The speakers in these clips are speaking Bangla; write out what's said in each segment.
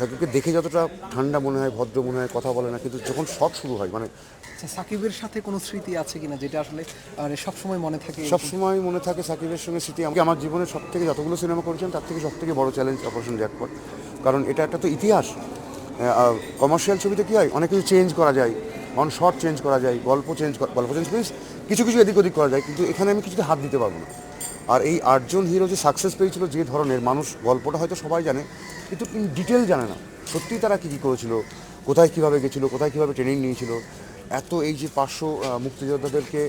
সাকিবকে দেখে যতটা ঠান্ডা মনে হয় ভদ্র মনে হয় কথা বলে না কিন্তু যখন শট শুরু হয় মানে আচ্ছা সাকিবের সাথে কোনো স্মৃতি আছে কিনা যেটা আসলে মানে সবসময় মনে থাকে সবসময় মনে থাকে সাকিবের সঙ্গে স্মৃতি। আমাকে আমার জীবনের সব থেকে যতগুলো সিনেমা করেছেন তার থেকে সব থেকে বড় চ্যালেঞ্জ অপারেশন জ্যাকপট কারণ এটা একটা তো ইতিহাস। কমার্শিয়াল ছবিতে কী হয় অনেক কিছু চেঞ্জ করা যায়। অন শর্ট চেঞ্জ করা যায় গল্প চেঞ্জ গল্প চেঞ্জ মিনস কিছু কিছু এদিক ওদিক করা যায় কিন্তু এখানে আমি কিছুতে হাত দিতে পারব না। আর এই আটজন হিরো যে সাকসেস পেয়েছিল যে ধরনের, মানুষ গল্পটা হয়তো সবাই জানে, কিন্তু ডিটেল জানে না। সত্যিই তারা কী কী করেছিল, কোথায় কীভাবে গেছিল, কোথায় কীভাবে ট্রেনিং নিয়েছিল, এত এই যে পাঁচশো মুক্তিযোদ্ধাদেরকে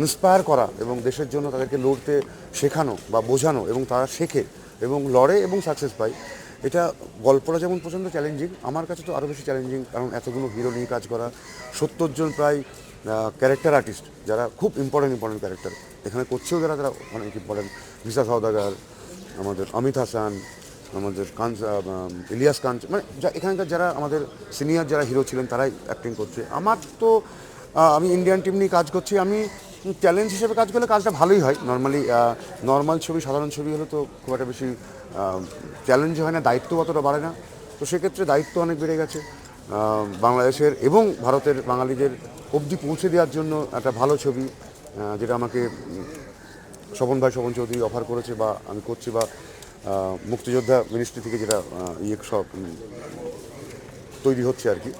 ইন্সপায়ার করা এবং দেশের জন্য তাদেরকে লড়তে শেখানো বা বোঝানো এবং তারা শেখে এবং লড়ে এবং সাকসেস পায়, এটা গল্পটা যেমন প্রচণ্ড চ্যালেঞ্জিং আমার কাছে তো আরও বেশি চ্যালেঞ্জিং কারণ এতগুলো হিরো নিয়ে কাজ করা। সত্তর জন প্রায় ক্যারেক্টার আর্টিস্ট যারা খুব ইম্পর্টেন্ট ইম্পর্টেন্ট ক্যারেক্টার এখানে করছেও যারা, তারা অনেক ইম্পর্টেন্ট ভিসা সওদাগার, আমাদের অমিত হাসান, আমাদের কাঞ্চ ইলিয়াস কাঞ্চ মানে যা- এখানকার যারা আমাদের সিনিয়র যারা হিরো ছিলেন, তারাই অ্যাক্টিং করছে। আমার তো আমি ইন্ডিয়ান টিম নিয়ে কাজ করছি। আমি চ্যালেঞ্জ হিসেবে কাজ করলে কাজটা ভালোই হয়। নর্মালি নর্মাল ছবি, সাধারণ ছবি হলে তো খুব একটা বেশি চ্যালেঞ্জ হয় না, দায়িত্ব অতটা বাড়ে না। তো সেক্ষেত্রে দায়িত্ব অনেক বেড়ে গেছে। বাংলাদেশের এবং ভারতের বাঙালিদের অবধি পৌঁছে দেওয়ার জন্য একটা ভালো ছবি যেটা আমাকে স্বপন ভাই, স্বপন চৌধুরী অফার করেছে বা আমি করছি বা মুক্তিযোদ্ধা মিনিস্ট্রি থেকে যেটা ইয়ে সব তৈরি হচ্ছে আর কি।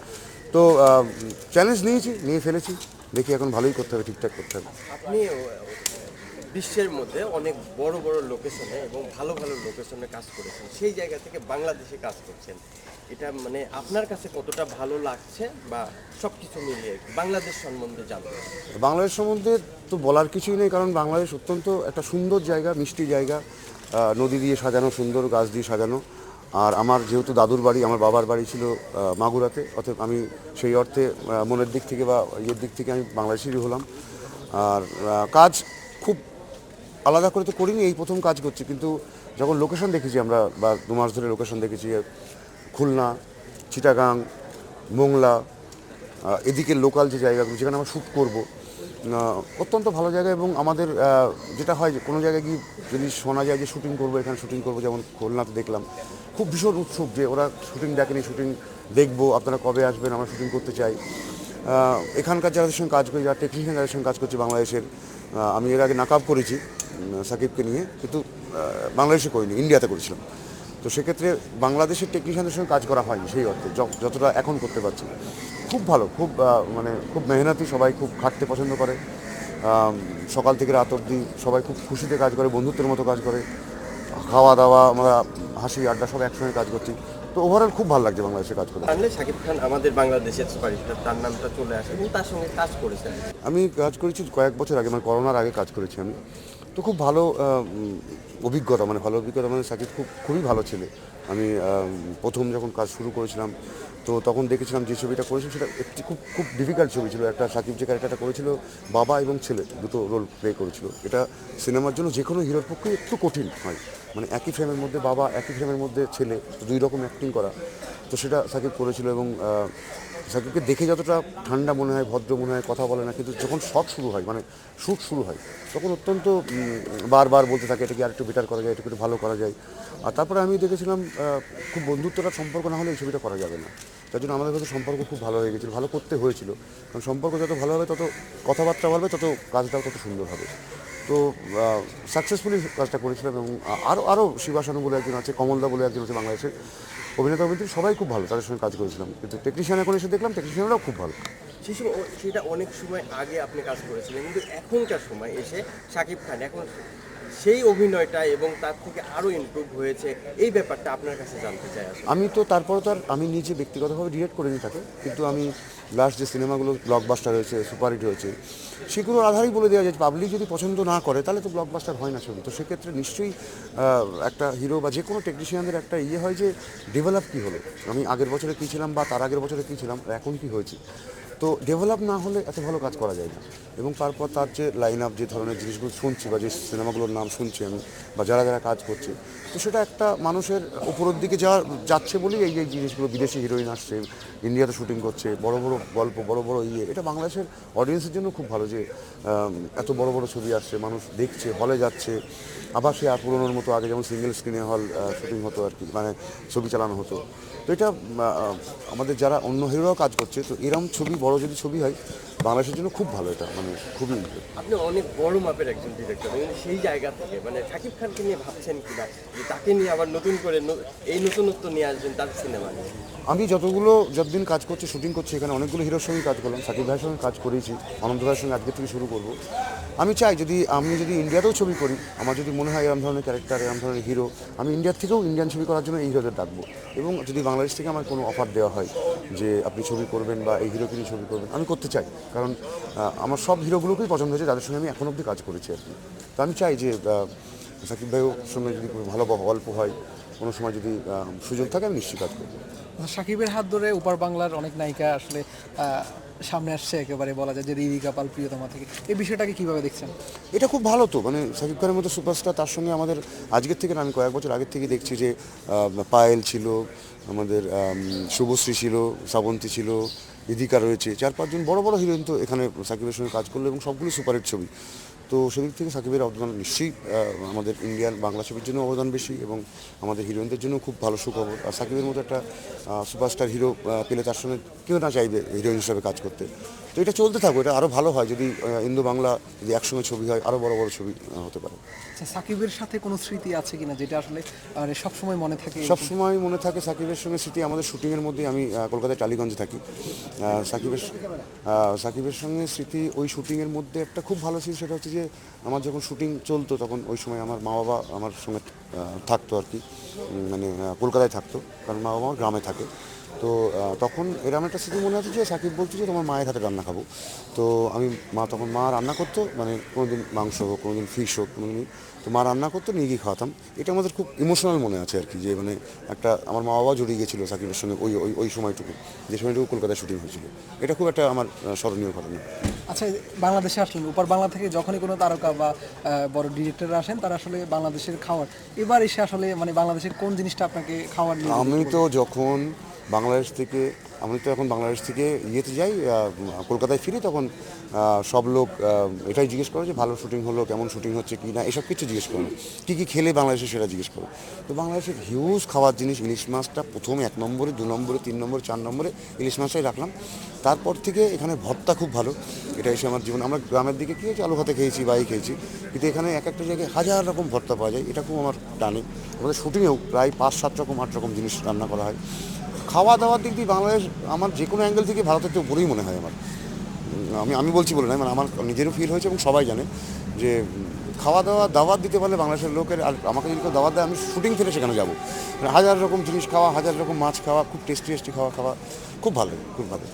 তো চ্যালেঞ্জ নিয়েছি, নিয়ে ফেলেছি, দেখি এখন ভালোই করতে হবে, ঠিকঠাক করতে হবে। বিশ্বের মধ্যে অনেক বড় বড় লোকেশনে এবং ভালো ভালো লোকেশনে কাজ করেছেন। সেই জায়গা থেকে বাংলাদেশে কাজ করছেন। এটা মানে আপনার কাছে কতটা ভালো লাগছে বা সব কিছু মিলিয়ে বাংলাদেশ সম্বন্ধে জানতে বাংলাদেশ সম্বন্ধে তো বলার কিছুই নেই, কারণ বাংলাদেশ অত্যন্ত একটা সুন্দর জায়গা, মিষ্টি জায়গা। নদী দিয়ে সাজানো, সুন্দর গাছ দিয়ে সাজানো। আর আমার যেহেতু দাদুর বাড়ি, আমার বাবার বাড়ি ছিল মাগুরাতে, অতএব আমি সেই অর্থে মনের দিক থেকে বা ইয়ের দিক থেকে আমি বাংলাদেশেরই হলাম। আর কাজ আলাদা করে তো করিনি এই প্রথম কাজ করছি। কিন্তু যখন লোকেশন দেখেছি আমরা বা দু মাস ধরে লোকেশন দেখেছি খুলনা চিটাগাং মোংলা আহ, এদিকের লোকাল যে জায়গাগুলো যেখানে আমরা শ্যুট করব অত্যন্ত ভালো জায়গা এবং আমাদের যেটা হয় যে কোনো জায়গায় গিয়ে যদি শোনা যায় যে শুটিং করব এখানে শুটিং করব যেমন খুলনাতে দেখলাম খুব ভীষণ উৎসুক যে ওরা শুটিং ডাকেনি শুটিং দেখব আপনারা কবে আসবেন আমরা শুটিং করতে চাই। এখানকার যাদের সঙ্গে কাজ করি যারা টেকনিশিয়ান যাদের সঙ্গে কাজ করছে বাংলাদেশের আমি এর আগে নাকাব করেছি। সাকিবকে নিয়ে কিন্তু বাংলাদেশে করিনি ইন্ডিয়াতে করেছিলাম। তো সেক্ষেত্রে বাংলাদেশের টেকনিশিয়ানদের সঙ্গে কাজ করা হয়নি সেই অর্থে যতটা এখন করতে পারছি। খুব ভালো খুব মানে খুব মেহনতি সবাই খুব খাটতে পছন্দ করে। সকাল থেকে রাত অবধি সবাই খুব খুশিতে কাজ করে বন্ধুত্বের মতো কাজ করে। খাওয়া দাওয়া আমরা হাসি আড্ডা সব একসঙ্গে কাজ করছি। তো ওভারঅল খুব ভালো লাগছে বাংলাদেশে কাজ করে জানলে শাকিব খান আমাদের বাংলাদেশের সুপারস্টার তার নামটা চলে আসে এবং তার সঙ্গে কাজ করেছেন। আমি কাজ করেছি কয়েক বছর আগে মানে করোনার আগে কাজ করেছি আমি। তো খুব ভালো অভিজ্ঞতা মানে ভালো অভিজ্ঞতা মানে সাকিব খুব, খুবই ভালো ছেলে। আমি প্রথম যখন কাজ শুরু করেছিলাম, তো তখন দেখেছিলাম যে ছবিটা করেছিল, সেটা একটি খুব খুব ডিফিকাল্ট ছবি ছিল। একটা সাকিব যে ক্যারেক্টারটা করেছিল, বাবা এবং ছেলে, দুটো রোল প্লে করেছিল। এটা সিনেমার জন্য যে কোনো হিরোর পক্ষে একটু কঠিন হয়। মানে একই ফ্রেমের মধ্যে বাবা, একই ফ্রেমের মধ্যে ছেলে দুই রকম অ্যাক্টিং করা। তো সেটা সাকিব করেছিল এবং সাকিবকে দেখে যতটা ঠান্ডা মনে হয়, ভদ্র মনে হয়, কথা বলে না, কিন্তু যখন শট শুরু হয় মানে শ্যুট শুরু হয়, তখন অত্যন্ত বারবার বলতে থাকে এটাকে আর একটু বেটার করা যায় এটাকে একটু ভালো করা যায়। আর তারপরে আমি দেখেছিলাম খুব বন্ধুত্বটা সম্পর্ক না হলে এই ছবিটা করা যাবে না। তার জন্য আমাদের কাছে সম্পর্ক খুব ভালো হয়ে গেছিল, ভালো করতে হয়েছিল। কারণ সম্পর্ক যত ভালো হবে, তত কথাবার্তা বলবে তত কাজটাও তত সুন্দর হবে। তো সাকসেসফুলি কাজটা করেছিলাম এবং আরও আরও শিবাসানু বলে একজন আছে, কমলদা বলে একজন আছে বাংলাদেশের। অভিনেতা অভিনেত্রী সবাই খুব ভালো, তাদের সঙ্গে কাজ করেছিলাম। কিন্তু টেকনিশিয়ান এখন এসে দেখলাম টেকনিশিয়ানরাও খুব ভালো। সেই সময় সেটা অনেক সময় আগে আপনি কাজ করেছিলেন, কিন্তু এখনকার সময় এসে শাকিব খান, এখন সেই অভিনয়টা এবং তার থেকে আরও ইমপ্রুভ হয়েছে, এই ব্যাপারটা আপনার কাছে জানতে চাই আমি তো তারপরে তো আর আমি নিজে ব্যক্তিগতভাবে ডিরেক্ট করে নিই তাকে, কিন্তু আমি লাস্ট যে সিনেমাগুলো ব্লকবাস্টার হয়েছে সুপারহিট হয়েছে, সেগুলোর আধারেই বলে দেওয়া যায় পাবলিক যদি পছন্দ না করে, তাহলে তো ব্লকবাস্টার হয় না ছবি। তো সেক্ষেত্রে নিশ্চয়ই একটা হিরো বা যে কোনো টেকনিশিয়ানদের একটা ইয়ে হয় যে ডেভেলপ কী হলো? আমি আগের বছরে কী ছিলাম বা তার আগের বছরে কী ছিলাম এখন কী হয়েছে? তো ডেভেলপ না হলে এত ভালো কাজ করা যায় না। এবং তারপর তার যে লাইন আপ যে ধরনের জিনিসগুলো শুনছি বা যে সিনেমাগুলোর নাম শুনছি আমি, বা যারা যারা কাজ করছে, তো সেটা একটা মানুষের উপরের দিকে যাওয়া, যাচ্ছে বলেই এই যে জিনিসগুলো বিদেশি হিরোইন আসছে, ইন্ডিয়াতে শুটিং করছে, বড় বড় গল্প, বড় বড় ইয়ে এটা বাংলাদেশের অডিয়েন্সের জন্য খুব ভালো যে এত বড় বড় ছবি আসছে, মানুষ দেখছে হলে যাচ্ছে। আবার সে আর পুরোনোর মতো আগে যেমন সিঙ্গেল স্ক্রিনে হল শুটিং হতো আর কি মানে ছবি চালানো হতো। তো এটা আমাদের যারা অন্য হিরোরাও কাজ করছে, তো এরম ছবি বড় যদি ছবি হয় বাংলাদেশের জন্য খুব ভালো এটা মানে খুবই আপনি অনেক বড় মাপের একজন ডিরেক্টর সেই জায়গা থেকে মানে শাকিব খানকে নিয়ে ভাবছেন কিনা? যে তাকে নিয়ে আবার নতুন করে এই নতুনত্ব নিয়ে আসবেন তার সিনেমা আমি যতগুলো যতদিন কাজ করছি শুটিং করছি এখানে অনেকগুলো হিরোর সঙ্গে কাজ করলাম সাকিব ভাইয়ের সঙ্গে কাজ করেছি অনন্ত ভাইয়ের সঙ্গে আজকে থেকে শুরু করব। আমি চাই যদি আমি যদি ইন্ডিয়াতেও ছবি করি আমার যদি মনে হয় এরকম ধরনের ক্যারেক্টার এরকম ধরনের হিরো আমি ইন্ডিয়ার থেকেও ইন্ডিয়ান ছবি করার জন্য এই হিরোদের ডাকবো। এবং যদি বাংলাদেশ থেকে আমার কোনো অফার দেওয়া হয় যে আপনি ছবি করবেন বা এই হিরোকে নিয়ে ছবি করবেন আমি করতে চাই। কারণ আমার সব হিরোগুলোকেই পছন্দ হয়েছে যাদের সঙ্গে আমি এখন অবধি কাজ করেছি আর কি। তো আমি চাই যে সাকিব ভাইয়ের সঙ্গে যদি কোনো ভালো গল্প হয় কোনো সময় যদি সুযোগ থাকে আমি নিশ্চয়ই কাজ করব। সাকিবের হাত ধরে উপার বাংলার অনেক নায়িকা আসলে সামনে আসছে একেবারে বলা যায় যে রিদিকা পাল প্রিয়তমা থেকে। এই বিষয়টাকে কীভাবে দেখছেন? এটা খুব ভালো তো মানে সাকিব খানের মতো সুপারস্টার তার সঙ্গে আমাদের আজকের থেকে আমি কয়েক বছর আগের থেকে দেখছি যে পায়েল ছিল আমাদের শুভশ্রী ছিল শ্রাবন্তী ছিল ইদিকা রয়েছে। চার পাঁচজন বড় বড় হিরোইন তো এখানে সাকিবের সঙ্গে কাজ করল এবং সবগুলো সুপারহিট ছবি। তো সেদিক থেকে সাকিবের অবদান নিশ্চয়ই আমাদের ইন্ডিয়ান বাংলা ছবির জন্য অবদান বেশি এবং আমাদের হিরোইনদের জন্য খুব ভালো সুখবর। আর সাকিবের মতো একটা সুপারস্টার হিরো পেলে তার সঙ্গে কেউ না চাইবে হিরোইন হিসাবে কাজ করতে। তো এটা চলতে থাকবে এটা আরও ভালো হয় যদি ইন্দো বাংলা যদি একসঙ্গে ছবি হয় আরও বড় বড় ছবি হতে পারে। আচ্ছা, সাকিবের সাথে কোনো স্মৃতি আছে কিনা যেটা আসলে আহ, সবসময় মনে থাকে সব সময় মনে থাকে সাকিবের সঙ্গে স্মৃতি আমাদের শুটিংয়ের মধ্যে আমি কলকাতায় টালিগঞ্জে থাকি। সাকিবের সাকিবের সঙ্গে স্মৃতি ওই শুটিংয়ের মধ্যে একটা খুব ভালো স্মৃতি সেটা হচ্ছে যে আমার যখন শুটিং চলতো, তখন ওই সময় আমার মা বাবা আমার সঙ্গে থাকতো আর কি। মানে কলকাতায় থাকতো, কারণ মা বাবা গ্রামে থাকে। তো তখন এরকম একটা স্মৃতি মনে আছে যে সাকিব বলতো যে তোমার মায়ের হাতে রান্না খাব। তো আমি মা তখন মা রান্না করতো মানে কোনোদিন মাংস হোক কোনোদিন ফিশ হোক কোনোদিন তো মা রান্না করতো নিয়ে গিয়ে খাওয়াতাম। এটা আমাদের খুব ইমোশনাল মনে আছে আর কি যে মানে একটা আমার মা বাবা জড়িয়ে গেছিল সাকিবের সঙ্গে ওই ওই ওই সময়টুকু যে সময়টুকু কলকাতায় শুটিং হয়েছিল। এটা খুব একটা আমার স্মরণীয় ঘটনা। আচ্ছা বাংলাদেশে আসলেন উপার বাংলা থেকে যখনই কোনো তারকা বা বড় ডিরেক্টররা আসেন তারা আসলে বাংলাদেশের খাওয়ার। এবার এসে আসলে মানে বাংলাদেশের কোন জিনিসটা আপনাকে খাওয়ার আমি তো যখন বাংলাদেশ থেকে, আমি তো এখন বাংলাদেশ থেকে ইয়েতে যাই কলকাতায় ফিরি, তখন সব লোক এটাই জিজ্ঞেস করে যে ভালো শুটিং হলো, কেমন শুটিং হচ্ছে কি না, এসব কিছু জিজ্ঞেস করে কী কী খেলে বাংলাদেশে সেটা জিজ্ঞেস করে। তো বাংলাদেশের হিউজ খাওয়ার জিনিস, ইলিশ মাছটা প্রথমে এক নম্বরে, দু নম্বরে, তিন নম্বরে, চার নম্বরে ইলিশ মাছটাই রাখলাম। তারপর থেকে এখানে ভর্তা খুব ভালো, এটা এসে আমার জীবন, আমরা গ্রামের দিকে কী হয়েছে, আলু ভাতে খেয়েছি, বাই খেয়েছি, কিন্তু এখানে এক একটা জায়গায় হাজার রকম ভর্তা পাওয়া যায়, এটা খুব আমার টানে। আমাদের শুটিংয়েও প্রায় পাঁচ, সাত রকম, আট রকম জিনিস রান্না করা হয়। খাওয়া দাওয়ার দিক দিয়ে বাংলাদেশ আমার যে কোনো অ্যাঙ্গেল থেকে ভারতের তো উপরেই মনে হয় আমার। আমি আমি বলছি বলে না মানে আমার নিজেরও ফিল হয়েছে এবং সবাই জানে যে খাওয়া দাওয়া দাওয়াত দিতে পারলে বাংলাদেশের লোকের, আর আমাকে যদি কেউ দাওয়াত দেয়, আমি শুটিং ফেলে সেখানে যাব। মানে হাজার রকম জিনিস খাওয়া, হাজার রকম মাছ খাওয়া, খুব টেস্টি টেস্টি খাওয়া খাওয়া, খুব ভালো খুব ভালো।